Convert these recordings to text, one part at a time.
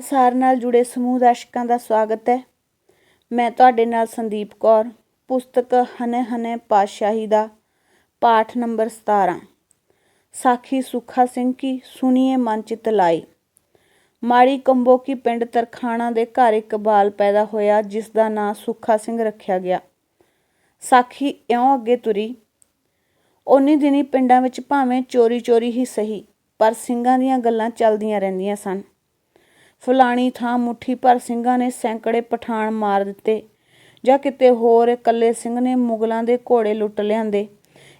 ਸਾਰ ਨਾਲ ਜੁੜੇ ਸਮੂਹ ਦਰਸ਼ਕਾਂ ਦਾ ਸਵਾਗਤ ਹੈ। ਮੈਂ ਤੁਹਾਡੇ ਨਾਲ ਸੰਦੀਪ ਕੌਰ, ਪੁਸਤਕ ਹਨੇ ਹਨੇ ਪਾਤਸ਼ਾਹੀ ਦਾ ਪਾਠ ਨੰਬਰ 17 ਸਾਖੀ ਸੁਖਾ ਸਿੰਘ ਕੀ ਸੁਣੀਏ ਮਨ ਚਿਤ ਲਾਈ। ਮਾੜੀ ਕੰਬੋ ਕੀ ਪਿੰਡ ਤਰਖਾਣਾ ਦੇ ਘਰ ਇੱਕ ਬਾਲ ਪੈਦਾ ਹੋਇਆ, ਜਿਸ ਦਾ ਨਾਂ ਸੁਖਾ ਸਿੰਘ ਰੱਖਿਆ ਗਿਆ। ਸਾਖੀ ਇਉਂ ਅੱਗੇ ਤੁਰੀ ਉਨੀ ਦਿਨੀ ਪਿੰਡਾਂ ਵਿੱਚ ਭਾਵੇਂ ਚੋਰੀ ਚੋਰੀ ਹੀ ਸਹੀ, ਪਰ ਸਿੰਘਾਂ ਦੀਆਂ ਗੱਲਾਂ ਚੱਲਦੀਆਂ ਰਹਿੰਦੀਆਂ ਸਨ। ਫਲਾਣੀ ਥਾਂ ਮੁੱਠੀ ਭਰ ਸਿੰਘਾਂ ਨੇ ਸੈਂਕੜੇ ਪਠਾਣ ਮਾਰ ਦਿੱਤੇ। ਜਾਂ ਕਿਤੇ ਹੋਰ ਇਕੱਲੇ ਸਿੰਘ ਨੇ ਮੁਗਲਾਂ ਦੇ ਘੋੜੇ ਲੁੱਟ ਲਿਆਂਦੇ।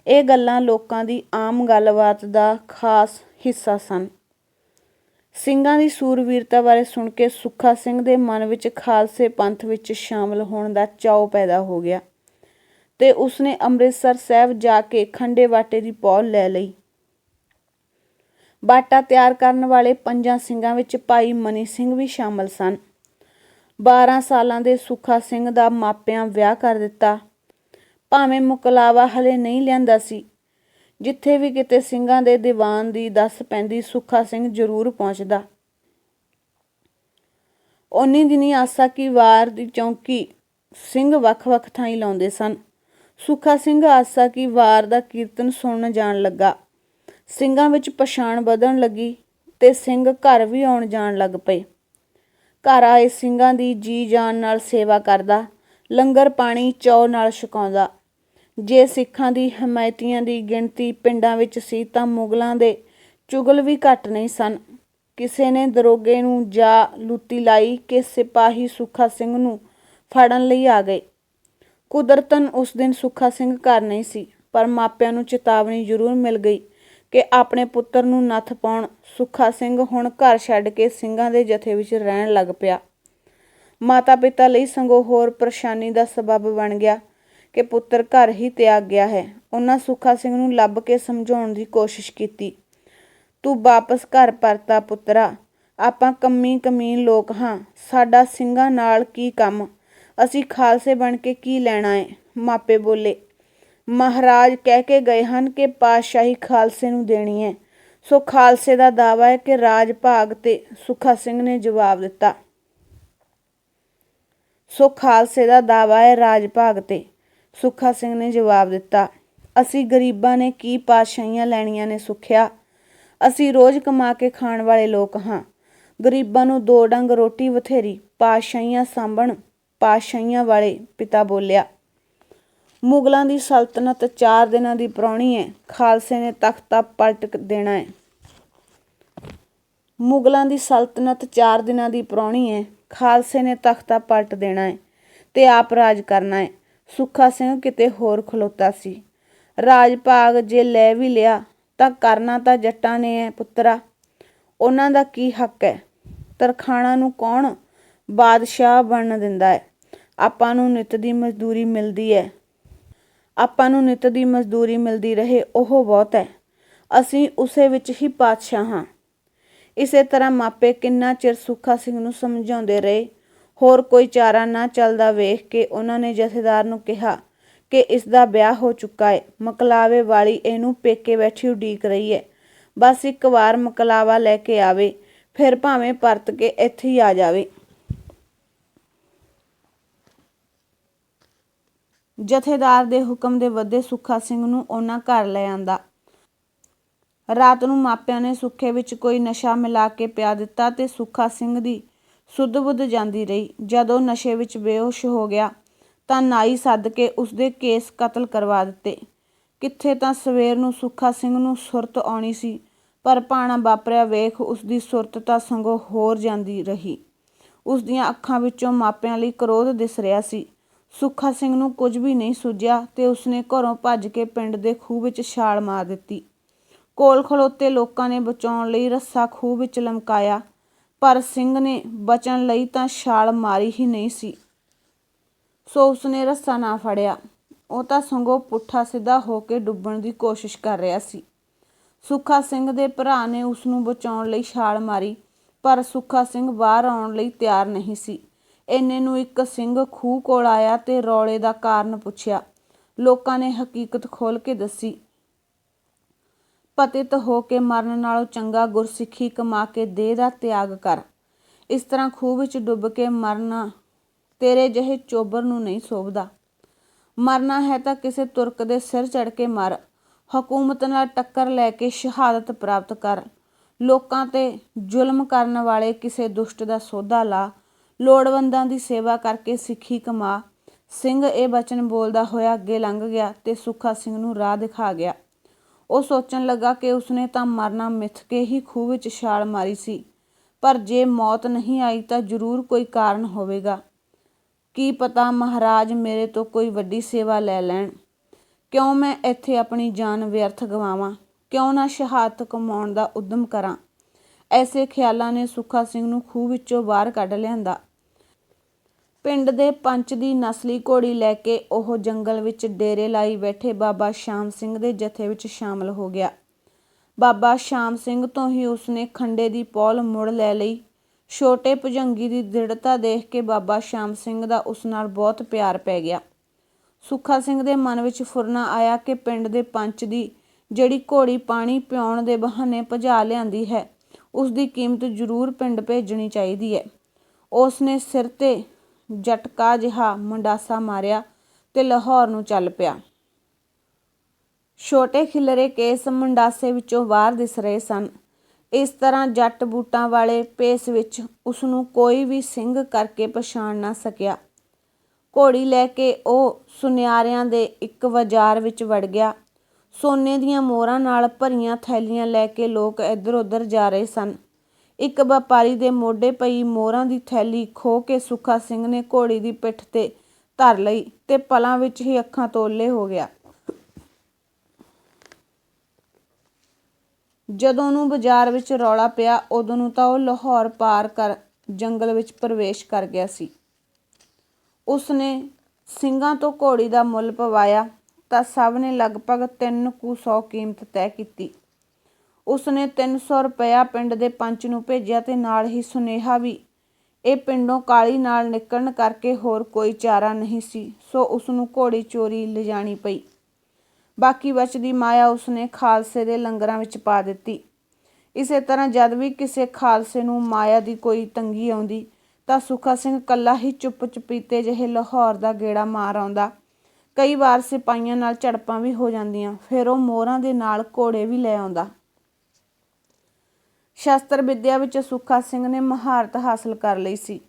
ਇਹ ਗੱਲਾਂ ਲੋਕਾਂ ਦੀ ਆਮ ਗੱਲਬਾਤ ਦਾ ਖਾਸ ਹਿੱਸਾ ਸਨ। ਸਿੰਘਾਂ ਦੀ ਸੂਰਵੀਰਤਾ ਬਾਰੇ ਸੁਣ ਕੇ ਸੁੱਖਾ ਸਿੰਘ ਦੇ ਮਨ ਵਿੱਚ ਖਾਲਸੇ ਪੰਥ ਵਿੱਚ ਸ਼ਾਮਲ ਹੋਣ ਦਾ ਚਾਅ ਪੈਦਾ ਹੋ ਗਿਆ। ਤੇ ਉਸਨੇ ਅੰਮ੍ਰਿਤਸਰ ਸਾਹਿਬ ਜਾ ਕੇ ਖੰਡੇ ਵਾਟੇ ਦੀ ਪੌਲ ਲੈ ਲਈ। ਬਾਟਾ ਤਿਆਰ ਕਰਨ ਵਾਲੇ ਪੰਜਾਂ ਸਿੰਘਾਂ ਵਿੱਚ ਭਾਈ ਮਨੀ ਸਿੰਘ ਵੀ ਸ਼ਾਮਲ ਸਨ। 12 ਸਾਲਾਂ ਦੇ ਸੁੱਖਾ ਸਿੰਘ ਦਾ ਮਾਪਿਆਂ ਵਿਆਹ ਕਰ ਦਿੱਤਾ। ਭਾਵੇਂ ਮੁਕਲਾਵਾ ਹਲੇ ਨਹੀਂ ਲਿਆਂਦਾ ਸੀ, ਜਿੱਥੇ ਵੀ ਕਿਤੇ ਸਿੰਘਾਂ ਦੇ ਦੀਵਾਨ ਦੀ ਦੱਸ ਪੈਂਦੀ ਸੁੱਖਾ ਸਿੰਘ ਜ਼ਰੂਰ ਪਹੁੰਚਦਾ। ਉਨੀ ਦਿਨੀ ਆਸਾ ਕੀ ਵਾਰ ਦੀ ਚੌਂਕੀ ਸਿੰਘ ਵੱਖ-ਵੱਖ ਥਾਈਂ ਲਾਉਂਦੇ ਸਨ। ਸੁੱਖਾ ਸਿੰਘ ਆਸਾ ਕੀ ਵਾਰ ਦਾ ਕੀਰਤਨ ਸੁਣਨ ਜਾਣ ਲੱਗਾ। ਸਿੰਘਾਂ ਵਿੱਚ ਪਛਾਣ ਵਧਣ ਲੱਗੀ ਤੇ ਸਿੰਘ ਘਰ ਵੀ ਆਉਣ ਜਾਣ ਲੱਗ ਪਏ। ਘਰ ਆਏ ਸਿੰਘਾਂ ਦੀ ਜੀ ਜਾਨ ਨਾਲ ਸੇਵਾ ਕਰਦਾ, ਲੰਗਰ ਪਾਣੀ ਚੌ ਨਾਲ ਛਕਾਉਂਦਾ। ਜੇ ਸਿੱਖਾਂ ਦੀ ਹਮਾਇਤੀਆਂ ਦੀ ਗਿਣਤੀ ਪਿੰਡਾਂ ਵਿੱਚ ਸੀ ਤਾਂ ਮੁਗਲਾਂ ਦੇ ਚੁਗਲ ਵੀ ਘੱਟ ਨਹੀਂ ਸਨ। ਕਿਸੇ ਨੇ ਦਰੋਗੇ ਨੂੰ ਜਾ ਲੁੱਤੀ ਲਾਈ ਕਿ ਸਿਪਾਹੀ ਸੁੱਖਾ ਸਿੰਘ ਨੂੰ ਫੜਨ ਲਈ ਆ ਗਏ। ਕੁਦਰਤਨ ਉਸ ਦਿਨ ਸੁੱਖਾ ਸਿੰਘ ਘਰ ਨਹੀਂ ਸੀ, ਪਰ ਮਾਪਿਆਂ ਨੂੰ ਚੇਤਾਵਨੀ ਜ਼ਰੂਰ ਮਿਲ ਗਈ। ਕਿ ਆਪਣੇ ਪੁੱਤਰ ਨੂੰ ਨੱਥ ਪਾਉਣ ਸੁੱਖਾ ਸਿੰਘ ਹੁਣ ਘਰ ਛੱਡ ਕੇ ਸਿੰਘਾਂ ਦੇ ਜਥੇ ਵਿੱਚ ਰਹਿਣ ਲੱਗ ਪਿਆ। ਮਾਤਾ ਪਿਤਾ ਲਈ ਸੰਗੋ ਹੋਰ ਪਰੇਸ਼ਾਨੀ ਦਾ ਸਬਬ ਬਣ ਗਿਆ ਕਿ ਪੁੱਤਰ ਘਰ ਹੀ ਤਿਆਗ ਗਿਆ ਹੈ। ਉਹਨਾਂ ਸੁੱਖਾ ਸਿੰਘ ਨੂੰ ਲੱਭ ਕੇ ਸਮਝਾਉਣ ਦੀ ਕੋਸ਼ਿਸ਼ ਕੀਤੀ। ਤੂੰ ਵਾਪਸ ਘਰ ਪਰਤਾ ਪੁੱਤਰਾ, ਆਪਾਂ ਕੰਮੀ ਕਮੀਨ ਲੋਕ ਹਾਂ, ਸਾਡਾ ਸਿੰਘਾਂ ਨਾਲ ਕੀ ਕੰਮ? ਅਸੀਂ ਖਾਲਸੇ ਬਣ ਕੇ ਕੀ ਲੈਣਾ ਏ? ਮਾਪੇ ਬੋਲੇ। ਮਹਾਰਾਜ ਕਹਿ ਕੇ ਗਏ ਹਨ ਕਿ ਪਾਤਸ਼ਾਹੀ ਖਾਲਸੇ ਨੂੰ ਦੇਣੀ ਹੈ। ਸੋ ਖਾਲਸੇ ਦਾ ਦਾਵਾ ਹੈ ਕਿ ਰਾਜ ਭਾਗ ਤੇ ਸੁਖਾ ਸਿੰਘ ਨੇ ਜਵਾਬ ਦਿੱਤਾ। ਸੋ ਖਾਲਸੇ ਦਾ ਦਾਵਾ ਹੈ ਰਾਜ ਭਾਗ ਤੇ, ਸੁਖਾ ਸਿੰਘ ਨੇ ਜਵਾਬ ਦਿੱਤਾ। ਅਸੀਂ ਗਰੀਬਾਂ ਨੇ ਕੀ ਪਾਤਸ਼ਾਹੀਆਂ ਲੈਣੀਆਂ ਨੇ ਸੁਖਿਆ? ਅਸੀਂ ਰੋਜ਼ ਕਮਾ ਕੇ ਖਾਣ ਵਾਲੇ ਲੋਕ ਹਾਂ। ਗਰੀਬਾਂ ਨੂੰ ਦੋ ਡੰਗ ਰੋਟੀ ਬਥੇਰੀ, ਪਾਤਸ਼ਾਹੀਆਂ ਸਾਂਭਣ, ਪਾਤਸ਼ਾਹੀਆਂ ਵਾਲੇ ਪਿਤਾ ਬੋਲਿਆ। ਮੁਗਲਾਂ ਦੀ ਸਲਤਨਤ ਚਾਰ ਦਿਨਾਂ ਦੀ ਪ੍ਰਾਣੀ ਹੈ। ਖਾਲਸੇ ਨੇ ਤਖਤਾ ਪਲਟ ਦੇਣਾ ਹੈ। ਮੁਗਲਾਂ ਦੀ ਸਲਤਨਤ ਚਾਰ ਦਿਨਾਂ ਦੀ ਪ੍ਰਾਣੀ ਹੈ। ਖਾਲਸੇ ਨੇ ਤਖਤਾ ਪਲਟ ਦੇਣਾ ਹੈ ਤੇ ਆਪ ਰਾਜ ਕਰਨਾ ਹੈ। ਸੁੱਖਾ ਸਿੰਘ ਕਿਤੇ ਹੋਰ ਖਲੋਤਾ ਸੀ। ਰਾਜ ਭਾਗ ਜੇ ਲੈ ਵੀ ਲਿਆ ਤਾਂ ਕਰਨਾ ਤਾਂ ਜੱਟਾਂ ਨੇ ਹੈ ਪੁੱਤਰਾ। ਉਹਨਾਂ ਦਾ ਕੀ ਹੱਕ ਹੈ? ਤਰਖਾਣਾ ਨੂੰ ਕੌਣ ਬਾਦਸ਼ਾਹ ਬਣਨ ਦਿੰਦਾ ਹੈ? ਆਪਾਂ ਨੂੰ ਨਿਤ ਦੀ ਮਜ਼ਦੂਰੀ ਮਿਲਦੀ ਹੈ। ਆਪਾਂ ਨੂੰ ਨਿਤ ਦੀ ਮਜ਼ਦੂਰੀ ਮਿਲਦੀ ਰਹੇ, ਉਹ ਬਹੁਤ ਹੈ। ਅਸੀਂ ਉਸੇ ਵਿੱਚ ਹੀ ਪਾਤਸ਼ਾਹ ਹਾਂ। ਇਸੇ ਤਰ੍ਹਾਂ ਮਾਪੇ ਕਿੰਨਾ ਚਿਰ ਸੁੱਖਾ ਸਿੰਘ ਨੂੰ ਸਮਝਾਉਂਦੇ ਰਹੇ। ਹੋਰ ਕੋਈ ਚਾਰਾ ਨਾ ਚੱਲਦਾ ਵੇਖ ਕੇ ਉਹਨਾਂ ਨੇ ਜਥੇਦਾਰ ਨੂੰ ਕਿਹਾ ਕਿ ਇਸ ਦਾ ਵਿਆਹ ਹੋ ਚੁੱਕਾ ਹੈ। ਮਕਲਾਵੇ ਵਾਲੀ ਇਹਨੂੰ ਪੇਕੇ ਬੈਠੀ ਉਡੀਕ ਰਹੀ ਹੈ। ਬਸ ਇੱਕ ਵਾਰ ਮਕਲਾਵਾ ਲੈ ਕੇ ਆਵੇ, ਫਿਰ ਭਾਵੇਂ ਪਰਤ ਕੇ ਇੱਥੇ ਹੀ ਆ ਜਾਵੇ। ਜਥੇਦਾਰ ਦੇ ਹੁਕਮ ਦੇ ਵੱਧੇ ਸੁੱਖਾ ਸਿੰਘ ਨੂੰ ਉਹਨਾਂ ਘਰ ਲੈ ਆਂਦਾ। ਰਾਤ ਨੂੰ ਮਾਪਿਆਂ ਨੇ ਸੁੱਖੇ ਵਿੱਚ ਕੋਈ ਨਸ਼ਾ ਮਿਲਾ ਕੇ ਪਿਆ ਦਿੱਤਾ ਤੇ ਸੁੱਖਾ ਸਿੰਘ ਦੀ ਸੁੱਧ ਬੁੱਧ ਜਾਂਦੀ ਰਹੀ। ਜਦੋਂ ਨਸ਼ੇ ਵਿੱਚ ਬੇਹੋਸ਼ ਹੋ ਗਿਆ ਤਾਂ ਨਾਈ ਸੱਦ ਕੇ ਉਸਦੇ ਕੇਸ ਕਤਲ ਕਰਵਾ ਦਿੱਤੇ। ਕਿੱਥੇ ਤਾਂ ਸਵੇਰ ਨੂੰ ਸੁੱਖਾ ਸਿੰਘ ਨੂੰ ਸੁਰਤ ਆਉਣੀ ਸੀ, ਪਰ ਪਾਣਾ ਵਾਪਰਿਆ ਵੇਖ ਉਸਦੀ ਸੁਰਤ ਤਾਂ ਸੰਗੋ ਹੋਰ ਜਾਂਦੀ ਰਹੀ। ਉਸ ਦੀਆਂ ਅੱਖਾਂ ਵਿੱਚੋਂ ਮਾਪਿਆਂ ਲਈ ਕਰੋਧ ਦਿਸ ਰਿਹਾ ਸੀ। ਸੁੱਖਾ ਸਿੰਘ ਨੂੰ ਕੁਝ ਵੀ ਨਹੀਂ ਸੁਝਿਆ ਤੇ ਉਸਨੇ ਘਰੋਂ ਭੱਜ ਕੇ ਪਿੰਡ ਦੇ ਖੂਹ ਵਿੱਚ ਛਾਲ ਮਾਰ ਦਿੱਤੀ। ਕੋਲ ਖਲੋਤੇ ਲੋਕਾਂ ਨੇ ਬਚਾਉਣ ਲਈ ਰੱਸਾ ਖੂਹ ਵਿੱਚ ਲਮਕਾਇਆ, ਪਰ ਸਿੰਘ ਨੇ ਬਚਣ ਲਈ ਤਾਂ ਛਾਲ ਮਾਰੀ ਹੀ ਨਹੀਂ ਸੀ। ਸੋ ਉਸਨੇ ਰੱਸਾ ਨਾ ਫੜਿਆ। ਉਹ ਤਾਂ ਸੰਗੋ ਪੁੱਠਾ ਸਿੱਧਾ ਹੋ ਕੇ ਡੁੱਬਣ ਦੀ ਕੋਸ਼ਿਸ਼ ਕਰ ਰਿਹਾ ਸੀ। ਸੁੱਖਾ ਸਿੰਘ ਦੇ ਭਰਾ ਨੇ ਉਸ ਨੂੰ ਬਚਾਉਣ ਲਈ ਛਾਲ ਮਾਰੀ, ਪਰ ਸੁੱਖਾ ਸਿੰਘ ਬਾਹਰ ਆਉਣ ਲਈ ਤਿਆਰ ਨਹੀਂ ਸੀ। ਇੰਨੇ ਨੂੰ ਇੱਕ ਸਿੰਘ ਖੂਹ ਕੋਲ ਆਇਆ ਤੇ ਰੌਲੇ ਦਾ ਕਾਰਨ ਪੁੱਛਿਆ। ਲੋਕਾਂ ਨੇ ਹਕੀਕਤ ਖੋਲ ਕੇ ਦੱਸੀ। ਪਤਿਤ ਹੋ ਕੇ ਮਰਨ ਨਾਲੋਂ ਚੰਗਾ ਗੁਰਸਿੱਖੀ ਕਮਾ ਕੇ ਦੇਹ ਦਾ ਤਿਆਗ ਕਰ। ਇਸ ਤਰ੍ਹਾਂ ਖੂਹ ਵਿੱਚ ਡੁੱਬ ਕੇ ਮਰਨਾ ਤੇਰੇ ਜਿਹੇ ਚੋਬਰ ਨੂੰ ਨਹੀਂ ਸੋਭਦਾ। ਮਰਨਾ ਹੈ ਤਾਂ ਕਿਸੇ ਤੁਰਕ ਦੇ ਸਿਰ ਚੜ ਕੇ ਮਰ। ਹਕੂਮਤ ਨਾਲ ਟੱਕਰ ਲੈ ਕੇ ਸ਼ਹਾਦਤ ਪ੍ਰਾਪਤ ਕਰ। ਲੋਕਾਂ ਤੇ ਜ਼ੁਲਮ ਕਰਨ ਵਾਲੇ ਕਿਸੇ ਦੁਸ਼ਟ ਦਾ ਸੌਦਾ ਲਾ। ਲੋੜਵੰਦਾਂ ਦੀ ਸੇਵਾ ਕਰਕੇ ਸਿੱਖੀ ਕਮਾ। ਸਿੰਘ ਇਹ ਬਚਨ ਬੋਲਦਾ ਹੋਇਆ ਅੱਗੇ ਲੰਘ ਗਿਆ ਤੇ ਸੁੱਖਾ ਸਿੰਘ ਨੂੰ ਰਾਹ ਦਿਖਾ ਗਿਆ। ਉਹ ਸੋਚਣ ਲੱਗਾ ਕਿ ਉਸਨੇ ਤਾਂ ਮਰਨਾ ਮਿੱਥ ਕੇ ਹੀ ਖੂਹ ਵਿੱਚ ਛਾਲ ਮਾਰੀ ਸੀ। ਪਰ ਜੇ ਮੌਤ ਨਹੀਂ ਆਈ ਤਾਂ ਜ਼ਰੂਰ ਕੋਈ ਕਾਰਨ ਹੋਵੇਗਾ। ਕੀ ਪਤਾ ਮਹਾਰਾਜ ਮੇਰੇ ਤੋਂ ਕੋਈ ਵੱਡੀ ਸੇਵਾ ਲੈ ਲੈਣ। ਕਿਉਂ ਮੈਂ ਇੱਥੇ ਆਪਣੀ ਜਾਨ ਵਿਅਰਥ ਗਵਾਵਾਂ? ਕਿਉਂ ਨਾ ਸ਼ਹਾਦਤ ਕਮਾਉਣ ਦਾ ਉਦਮ ਕਰਾਂ? ਐਸੇ ਖਿਆਲਾਂ ਨੇ ਸੁੱਖਾ ਸਿੰਘ ਨੂੰ ਖੂਹ ਵਿੱਚੋਂ ਬਾਹਰ ਕੱਢ ਲਿਆਂਦਾ। ਪਿੰਡ ਦੇ ਪੰਚ ਦੀ ਨਸਲੀ ਘੋੜੀ ਲੈ ਕੇ ਉਹ ਜੰਗਲ ਵਿੱਚ ਡੇਰੇ ਲਾਈ ਬੈਠੇ ਬਾਬਾ ਸ਼ਾਮ ਸਿੰਘ ਦੇ ਜਥੇ ਵਿੱਚ ਸ਼ਾਮਲ ਹੋ ਗਿਆ। ਬਾਬਾ ਸ਼ਾਮ ਸਿੰਘ ਤੋਂ ਹੀ ਉਸਨੇ ਖੰਡੇ ਦੀ ਪੌਲ ਮੁੜ ਲੈ ਲਈ। ਛੋਟੇ ਭੁਜੰਗੀ ਦੀ ਦ੍ਰਿੜਤਾ ਦੇਖ ਕੇ ਬਾਬਾ ਸ਼ਾਮ ਸਿੰਘ ਦਾ ਉਸ ਨਾਲ ਬਹੁਤ ਪਿਆਰ ਪੈ ਗਿਆ। ਸੁੱਖਾ ਸਿੰਘ ਦੇ ਮਨ ਵਿੱਚ ਫੁਰਨਾ ਆਇਆ ਕਿ ਪਿੰਡ ਦੇ ਪੰਚ ਦੀ ਜਿਹੜੀ ਘੋੜੀ ਪਾਣੀ ਪਿਉਣ ਦੇ ਬਹਾਨੇ ਭਜਾ ਲਿਆਂਦੀ ਹੈ ਉਸ ਦੀ ਕੀਮਤ ਜ਼ਰੂਰ ਪਿੰਡ ਭੇਜਣੀ ਚਾਹੀਦੀ ਹੈ। ਉਸ ਨੇ ਸਿਰ ਤੇ ਜਟਕਾ ਜਿਹਾ ਮੁੰਡਾਸਾ ਮਾਰਿਆ ਤੇ ਲਾਹੌਰ ਨੂੰ ਚੱਲ ਪਿਆ। ਛੋਟੇ ਖਿਲਰੇ ਕੇਸ ਮੁੰਡਾਸੇ ਵਿੱਚੋਂ ਬਾਹਰ ਦਿਸ ਰਹੇ ਸਨ। ਇਸ ਤਰ੍ਹਾਂ ਜੱਟ ਬੂਟਾਂ ਵਾਲੇ ਪੇਸ ਵਿੱਚ ਉਸ ਨੂੰ ਕੋਈ ਵੀ ਸਿੰਘ ਕਰਕੇ ਪਛਾਣ ਨਾ ਸਕਿਆ। ਘੋੜੀ ਲੈ ਕੇ ਉਹ ਸੁਨਿਆਰਿਆਂ ਦੇ ਇੱਕ ਬਾਜ਼ਾਰ ਵਿੱਚ ਵੜ ਗਿਆ। ਸੋਨੇ ਦੀਆਂ ਮੋਹਰਾਂ ਨਾਲ ਭਰੀਆਂ ਥੈਲੀਆਂ ਲੈ ਕੇ ਲੋਕ ਇੱਧਰ ਉੱਧਰ ਜਾ ਰਹੇ ਸਨ। ਇੱਕ ਵਪਾਰੀ ਦੇ ਮੋਢੇ ਪਈ ਮੋਹਰਾਂ ਦੀ ਥੈਲੀ ਖੋਹ ਕੇ ਸੁੱਖਾ ਸਿੰਘ ਨੇ ਘੋੜੀ ਦੀ ਪਿੱਠ ਤੇ ਧਰ ਲਈ ਤੇ ਪਲਾਂ ਵਿੱਚ ਹੀ ਅੱਖਾਂ ਤੋਲੇ ਹੋ ਗਿਆ। ਜਦੋਂ ਨੂੰ ਬਾਜ਼ਾਰ ਵਿੱਚ ਰੌਲਾ ਪਿਆ, ਉਦੋਂ ਨੂੰ ਤਾਂ ਉਹ ਲਾਹੌਰ ਪਾਰ ਕਰ ਜੰਗਲ ਵਿੱਚ ਪ੍ਰਵੇਸ਼ ਕਰ ਗਿਆ ਸੀ। ਉਸਨੇ ਸਿੰਘਾਂ ਤੋਂ ਘੋੜੀ ਦਾ ਮੁੱਲ ਪਵਾਇਆ ਤਾਂ ਸਭ ਨੇ ਲਗਭਗ 3 ਕੁ ਸੌ ਕੀਮਤ ਤੈਅ ਕੀਤੀ। ਉਸਨੇ 300 ਰੁਪਇਆ ਪਿੰਡ ਦੇ ਪੰਚ ਨੂੰ ਭੇਜਿਆ ਤੇ ਨਾਲ ਹੀ ਸੁਨੇਹਾ ਵੀ। ਇਹ ਪਿੰਡੋਂ ਕਾਲੀ ਨਾਲ ਨਿਕਲਣ ਕਰਕੇ ਹੋਰ ਕੋਈ ਚਾਰਾ ਨਹੀਂ ਸੀ, ਸੋ ਉਸ ਨੂੰ ਘੋੜੀ ਚੋਰੀ ਲਿਜਾਣੀ ਪਈ। ਬਾਕੀ ਬਚਦੀ ਮਾਇਆ ਉਸਨੇ ਖਾਲਸੇ ਦੇ ਲੰਗਰਾਂ ਵਿੱਚ ਪਾ ਦਿੱਤੀ। ਇਸੇ ਤਰ੍ਹਾਂ ਜਦ ਵੀ ਕਿਸੇ ਖਾਲਸੇ ਨੂੰ ਮਾਇਆ ਦੀ ਕੋਈ ਤੰਗੀ ਆਉਂਦੀ, ਤਾਂ ਸੁੱਖਾ ਸਿੰਘ ਕੱਲਾ ਹੀ ਚੁੱਪ ਚੁਪੀਤੇ ਜਿਹੇ ਲਾਹੌਰ ਦਾ ਗੇੜਾ ਮਾਰ ਆਉਂਦਾ। ਕਈ ਵਾਰ ਸਿਪਾਈਆਂ ਨਾਲ ਝੜਪਾਂ ਵੀ ਹੋ ਜਾਂਦੀਆਂ, ਫਿਰ ਉਹ ਮੋਹਰਾਂ ਦੇ ਨਾਲ ਘੋੜੇ ਵੀ ਲੈ ਆਉਂਦਾ। ਸ਼ਸਤਰ ਵਿੱਦਿਆ ਵਿੱਚ ਸੁੱਖਾ ਸਿੰਘ ਨੇ ਮਹਾਰਤ ਹਾਸਲ ਕਰ ਲਈ ਸੀ।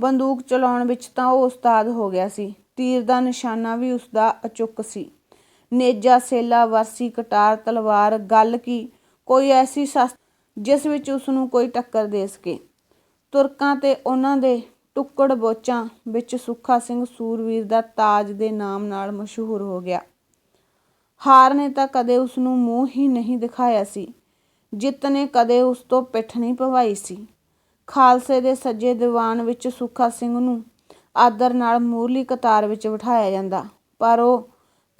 ਬੰਦੂਕ ਚਲਾਉਣ ਵਿੱਚ ਤਾਂ ਉਹ ਉਸਤਾਦ ਹੋ ਗਿਆ ਸੀ। ਤੀਰ ਦਾ ਨਿਸ਼ਾਨਾ ਵੀ ਉਸ ਦਾ ਅਚੁੱਕ ਸੀ। ਨੇਜਾ ਸੇਲਾ ਵਰਸੀ ਕਟਾਰ, ਤਲਵਾਰ, ਗੱਲ ਕੀ ਕੋਈ ਐਸੀ ਸ਼ਸਤਰ ਜਿਸ ਵਿੱਚ ਉਸ ਨੂੰ ਕੋਈ ਟੱਕਰ ਦੇ ਸਕੇ। ਤੁਰਕਾਂ ਤੇ ਉਹਨਾਂ ਦੇ ਟੁੱਕੜ ਬੋਚਾਂ ਵਿੱਚ ਸੁੱਖਾ ਸਿੰਘ ਸੂਰਵੀਰ ਦਾ ਤਾਜ ਦੇ ਨਾਮ ਨਾਲ ਮਸ਼ਹੂਰ ਹੋ ਗਿਆ। ਹਾਰ ਨੇ ਤਾਂ ਕਦੇ ਉਸ ਨੂੰ ਮੂੰਹ ਹੀ ਨਹੀਂ ਦਿਖਾਇਆ ਸੀ। ਜਿੱਤ ਨੇ ਕਦੇ ਉਸ ਤੋਂ ਪਿੱਠ ਨਹੀਂ ਪਵਾਈ ਸੀ। ਖਾਲਸੇ ਦੇ ਸੱਜੇ ਦੀਵਾਨ ਵਿੱਚ ਸੁੱਖਾ ਸਿੰਘ ਨੂੰ ਆਦਰ ਨਾਲ ਮੂਰਲੀ ਕਤਾਰ ਵਿੱਚ ਬਿਠਾਇਆ ਜਾਂਦਾ, ਪਰ ਉਹ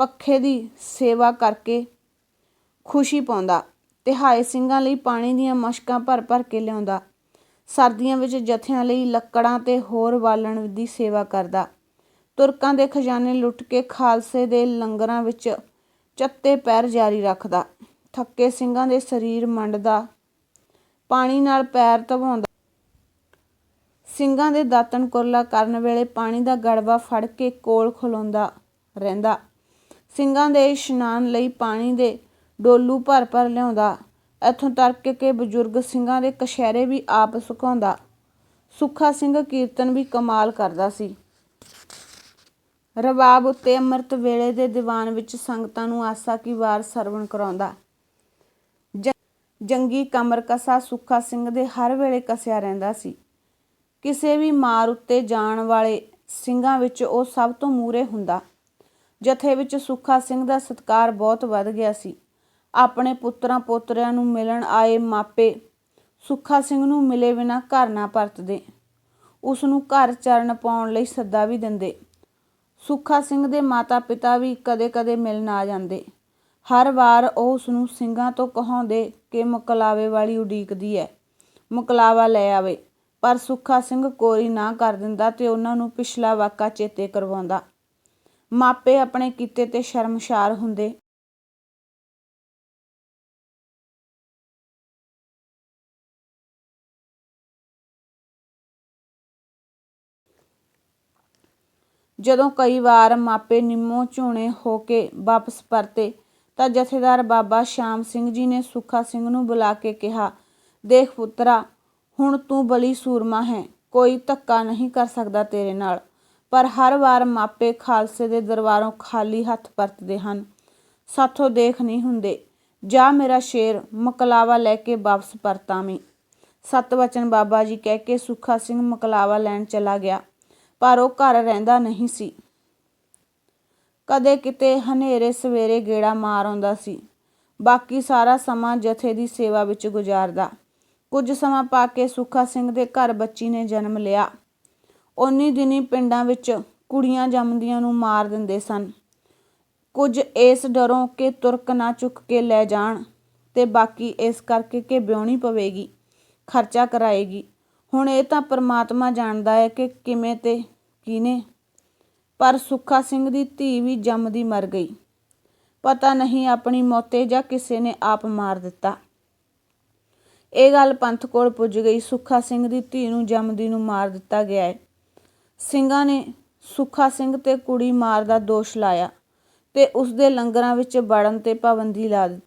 ਪੱਖੇ ਦੀ ਸੇਵਾ ਕਰਕੇ ਖੁਸ਼ੀ ਪਾਉਂਦਾ ਤਿਹਾਏ ਸਿੰਘਾਂ ਲਈ ਪਾਣੀ ਦੀਆਂ ਮਸ਼ਕਾਂ ਭਰ ਭਰ ਕੇ ਲਿਆਉਂਦਾ, ਸਰਦੀਆਂ ਵਿੱਚ ਜਥਿਆਂ ਲਈ ਲੱਕੜਾਂ ਤੇ ਹੋਰ ਬਾਲਣ ਦੀ ਸੇਵਾ ਕਰਦਾ, ਤੁਰਕਾਂ ਦੇ ਖਜ਼ਾਨੇ ਲੁੱਟ ਕੇ ਖਾਲਸੇ ਦੇ ਲੰਗਰਾਂ ਵਿੱਚ ਚੱਤੇ ਪੈਰ ਜਾਰੀ ਰੱਖਦਾ। ਥੱਕੇ ਸਿੰਘਾਂ ਦੇ ਸਰੀਰ ਮੰਡਦਾ, ਪਾਣੀ ਨਾਲ ਪੈਰ ਧਵਾਉਂਦਾ। ਸਿੰਘਾਂ ਦੇ ਦਾਤਣ ਕੁਰਲਾ ਕਰਨ ਵੇਲੇ ਪਾਣੀ ਦਾ ਗੜਵਾ ਫੜ ਕੇ ਕੋਲ ਖਲੋਂਦਾ ਰਹਿੰਦਾ। ਸਿੰਘਾਂ ਦੇ ਇਸ਼ਨਾਨ ਲਈ ਪਾਣੀ ਦੇ ਡੋਲੂ ਭਰ ਭਰ ਲਿਆਉਂਦਾ। ਇੱਥੋਂ ਤਰਕ ਕੇ ਬਜ਼ੁਰਗ ਸਿੰਘਾਂ ਦੇ ਕਸ਼ਹਿਰੇ ਵੀ ਆਪ ਸੁਕਾਉਂਦਾ। ਸੁੱਖਾ ਸਿੰਘ ਕੀਰਤਨ ਵੀ ਕਮਾਲ ਕਰਦਾ ਸੀ। ਰਬਾਬ ਉੱਤੇ ਅੰਮ੍ਰਿਤ ਵੇਲੇ ਦੇ ਦੀਵਾਨ ਵਿੱਚ ਸੰਗਤਾਂ ਨੂੰ ਆਸਾ ਕੀ ਵਾਰ ਸਰਵਣ ਕਰਾਉਂਦਾ। ਜੰਗੀ ਕਮਰ ਕਸਾ ਸੁੱਖਾ ਸਿੰਘ ਦੇ ਹਰ ਵੇਲੇ ਕਸਿਆ ਰਹਿੰਦਾ ਸੀ। ਕਿਸੇ ਵੀ ਮਾਰ ਉੱਤੇ ਜਾਣ ਵਾਲੇ ਸਿੰਘਾਂ ਵਿੱਚ ਉਹ ਸਭ ਤੋਂ ਮੂਰੇ ਹੁੰਦਾ। ਜਥੇ ਵਿੱਚ ਸੁੱਖਾ ਸਿੰਘ ਦਾ ਸਤਕਾਰ ਬਹੁਤ ਵੱਧ ਗਿਆ ਸੀ। ਆਪਣੇ ਪੁੱਤਰਾਂ ਪੋਤਰਿਆਂ ਨੂੰ ਮਿਲਣ ਆਏ ਮਾਪੇ ਸੁੱਖਾ ਸਿੰਘ ਨੂੰ ਮਿਲੇ ਬਿਨਾ ਘਰ ਨਾ ਪਰਤਦੇ। ਉਸ ਨੂੰ ਘਰ ਚਰਨ ਪਾਉਣ ਲਈ ਸੱਦਾ ਵੀ ਦਿੰਦੇ। ਸੁੱਖਾ ਸਿੰਘ ਦੇ ਮਾਤਾ-ਪਿਤਾ ਵੀ ਕਦੇ-ਕਦੇ ਮਿਲਣ ਆ ਜਾਂਦੇ। ਹਰ ਵਾਰ ਉਹ ਉਸਨੂੰ ਸਿੰਘਾਂ ਤੋਂ ਕਹਾਉਂਦੇ ਕਿ ਮੁਕਲਾਵੇ ਵਾਲੀ ਉਡੀਕਦੀ ਹੈ ਮੁਕਲਾਵਾ ਲੈ ਆਵੇ, ਪਰ ਸੁੱਖਾ ਸਿੰਘ ਕੋਰੀ ਨਾ ਕਰ ਦਿੰਦਾ ਤੇ ਉਹਨਾਂ ਨੂੰ ਪਿਛਲਾ ਵਾਕਾ ਚੇਤੇ ਕਰਵਾਉਂਦਾ। ਮਾਪੇ ਆਪਣੇ ਕੀਤੇ ਤੇ ਸ਼ਰਮਸ਼ਾਰ ਹੁੰਦੇ। ਜਦੋਂ ਕਈ ਵਾਰ ਮਾਪੇ ਨਿੰਮੋ ਝੂਣੇ ਹੋ ਕੇ ਵਾਪਸ ਪਰਤੇ ਤਾਂ ਜਥੇਦਾਰ ਬਾਬਾ ਸ਼ਾਮ ਸਿੰਘ ਜੀ ਨੇ ਸੁੱਖਾ ਸਿੰਘ ਨੂੰ ਬੁਲਾ ਕੇ ਕਿਹਾ, ਦੇਖ ਪੁੱਤਰਾ, ਹੁਣ ਤੂੰ ਬਲੀ ਸੂਰਮਾ ਹੈ, ਕੋਈ ਧੱਕਾ ਨਹੀਂ ਕਰ ਸਕਦਾ ਤੇਰੇ ਨਾਲ, ਪਰ ਹਰ ਵਾਰ ਮਾਪੇ ਖਾਲਸੇ ਦੇ ਦਰਬਾਰੋਂ ਖਾਲੀ ਹੱਥ ਪਰਤਦੇ ਹਨ। ਸਾਥੋਂ ਦੇਖ ਨਹੀਂ ਹੁੰਦੇ। ਜਾ ਮੇਰਾ ਸ਼ੇਰ ਮਕਲਾਵਾ ਲੈ ਕੇ ਵਾਪਸ ਪਰਤਾਵੀਂ। ਸਤ ਵਚਨ ਬਾਬਾ ਜੀ ਕਹਿ ਕੇ ਸੁੱਖਾ ਸਿੰਘ ਮਕਲਾਵਾ ਲੈਣ ਚਲਾ ਗਿਆ, ਪਰ ਉਹ ਘਰ ਰਹਿੰਦਾ ਨਹੀਂ ਸੀ। ਕਦੇ ਕਿਤੇ ਹਨੇਰੇ ਸਵੇਰੇ ਗੇੜਾ ਮਾਰ ਆਉਂਦਾ ਸੀ। ਬਾਕੀ ਸਾਰਾ ਸਮਾਂ ਜਥੇ ਦੀ ਸੇਵਾ ਵਿੱਚ ਗੁਜ਼ਾਰਦਾ। ਕੁਝ ਸਮਾਂ ਪਾ ਕੇ ਸੁੱਖਾ ਸਿੰਘ ਦੇ ਘਰ ਬੱਚੀ ਨੇ ਜਨਮ ਲਿਆ। ਉਨੀ ਦਿਨੀ ਪਿੰਡਾਂ ਵਿੱਚ ਕੁੜੀਆਂ ਜੰਮਦੀਆਂ ਨੂੰ ਮਾਰ ਦਿੰਦੇ ਸਨ। ਕੁਝ ਇਸ ਡਰੋਂ ਕਿ ਤੁਰਕ ਨਾ ਚੁੱਕ ਕੇ ਲੈ ਜਾਣ ਤੇ ਬਾਕੀ ਇਸ ਕਰਕੇ ਕਿ ਵਿਆਹਣੀ ਪਵੇਗੀ, ਖਰਚਾ ਕਰਾਏਗੀ। ਹੁਣ ਇਹ ਤਾਂ ਪ੍ਰਮਾਤਮਾ ਜਾਣਦਾ ਹੈ ਕਿ ਕਿਵੇਂ ਤੇ ਕਿਨੇ ਪਰ ਸੁੱਖਾ ਸਿੰਘ ਦੀ ਧੀ ਵੀ ਜੰਮਦੀ ਮਰ ਗਈ। ਪਤਾ ਨਹੀਂ ਆਪਣੀ ਮੌਤੇ ਜਾਂ ਕਿਸੇ ਨੇ ਆਪ ਮਾਰ ਦਿੱਤਾ। ਇਹ ਗੱਲ ਪੰਥ ਕੋਲ ਪੁੱਜ ਗਈ। ਸੁੱਖਾ ਸਿੰਘ ਦੀ ਧੀ ਨੂੰ ਜੰਮਦੀ ਨੂੰ ਮਾਰ ਦਿੱਤਾ ਗਿਆ ਹੈ। ਸਿੰਘਾਂ ਨੇ ਸੁੱਖਾ ਸਿੰਘ ਤੇ ਕੁੜੀ ਮਾਰ ਦਾ ਦੋਸ਼ ਲਾਇਆ ਤੇ ਉਸ ਦੇ ਲੰਗਰਾਂ ਵਿੱਚ ਵੜਨ ਤੇ ਪਾਬੰਦੀ ਲਾ ਦਿੱਤੀ।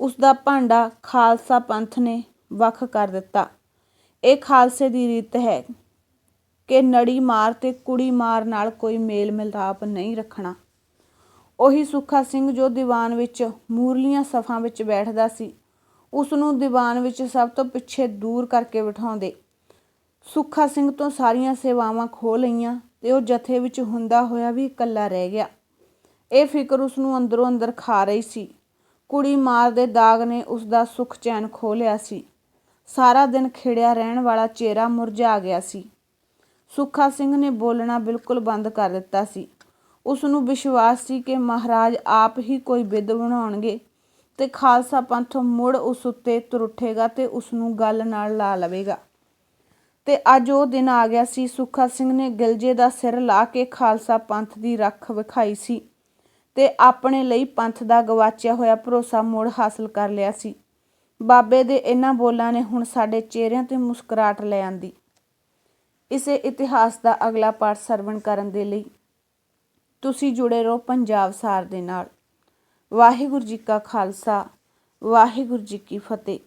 ਉਸ ਦਾ ਭਾਂਡਾ ਖਾਲਸਾ ਪੰਥ ਨੇ ਵੱਖ ਕਰ ਦਿੱਤਾ। ਇਹ ਖਾਲਸੇ ਦੀ ਰੀਤ ਹੈ। ਕਿ ਨੜੀ ਮਾਰ ਤੇ ਕੁੜੀ ਮਾਰ ਨਾਲ ਕੋਈ ਮੇਲ ਮਿਲਾਪ ਨਹੀਂ ਰੱਖਣਾ। ਉਹੀ ਸੁੱਖਾ ਸਿੰਘ ਜੋ ਦੀਵਾਨ ਵਿੱਚ ਮੂਰਲੀਆਂ ਸਫਾਂ ਵਿੱਚ ਬੈਠਦਾ ਸੀ ਉਸ ਨੂੰ ਦੀਵਾਨ ਵਿੱਚ ਸਭ ਤੋਂ ਪਿੱਛੇ ਦੂਰ ਕਰਕੇ ਬਿਠਾਉਂਦੇ। ਸੁੱਖਾ ਸਿੰਘ ਤੋਂ ਸਾਰੀਆਂ ਸੇਵਾਵਾਂ ਖੋ ਲਈਆਂ ਤੇ ਉਹ ਜਥੇ ਵਿੱਚ ਹੁੰਦਾ ਹੋਇਆ ਵੀ ਇਕੱਲਾ ਰਹਿ ਗਿਆ। ਇਹ ਫਿਕਰ ਉਸ ਨੂੰ ਅੰਦਰੋਂ ਅੰਦਰ ਖਾ ਰਹੀ ਸੀ। ਕੁੜੀ ਮਾਰ ਦੇ ਦਾਗ ਨੇ ਉਸ ਦਾ ਸੁੱਖ ਚੈਨ ਖੋ ਲਿਆ ਸੀ। ਸਾਰਾ ਦਿਨ ਖਿੜਿਆ ਰਹਿਣ ਵਾਲਾ ਚਿਹਰਾ ਮੁਰਝਾ ਗਿਆ ਸੀ। ਸੁੱਖਾ ਸਿੰਘ ਨੇ ਬੋਲਣਾ ਬਿਲਕੁਲ ਬੰਦ ਕਰ ਦਿੱਤਾ ਸੀ। ਉਸ ਨੂੰ ਵਿਸ਼ਵਾਸ ਸੀ ਕਿ ਮਹਾਰਾਜ ਆਪ ਹੀ ਕੋਈ ਵਿਧ ਬਣਾਉਣਗੇ ਤੇ ਖਾਲਸਾ ਪੰਥ ਮੁੜ ਉਸ ਉੱਤੇ ਤੁਰੁੱਠੇਗਾ ਤੇ ਉਸ ਨੂੰ ਗੱਲ ਨਾਲ ਲਾ ਲਵੇਗਾ। ਤੇ ਅੱਜ ਉਹ ਦਿਨ ਆ ਗਿਆ ਸੀ। ਸੁੱਖਾ ਸਿੰਘ ਨੇ ਗਿਲਜੇ ਦਾ ਸਿਰ ਲਾ ਕੇ ਖਾਲਸਾ ਪੰਥ ਦੀ ਰੱਖ ਵਿਖਾਈ ਸੀ ਤੇ ਆਪਣੇ ਲਈ ਪੰਥ ਦਾ ਗਵਾਚਿਆ ਹੋਇਆ ਭਰੋਸਾ ਮੁੜ ਹਾਸਲ ਕਰ ਲਿਆ ਸੀ। ਬਾਬੇ ਦੇ ਇਹਨਾਂ ਬੋਲਾਂ ਨੇ ਹੁਣ ਸਾਡੇ ਚਿਹਰਿਆਂ ਤੇ ਮੁਸਕਰਾਹਟ ਲੈ ਆਂਦੀ। ਇਸੇ ਇਤਿਹਾਸ ਦਾ ਅਗਲਾ ਪਾਠ ਸਰਵਣ ਕਰਨ ਦੇ ਲਈ। ਤੁਸੀਂ ਜੁੜੇ ਰਹੋ ਪੰਜਾਬ ਸਾਰ ਦੇ ਨਾਲ। ਵਾਹਿਗੁਰੂ ਜੀ ਕਾ ਖਾਲਸਾ, ਵਾਹਿਗੁਰੂ ਜੀ ਕੀ ਫਤਿਹ।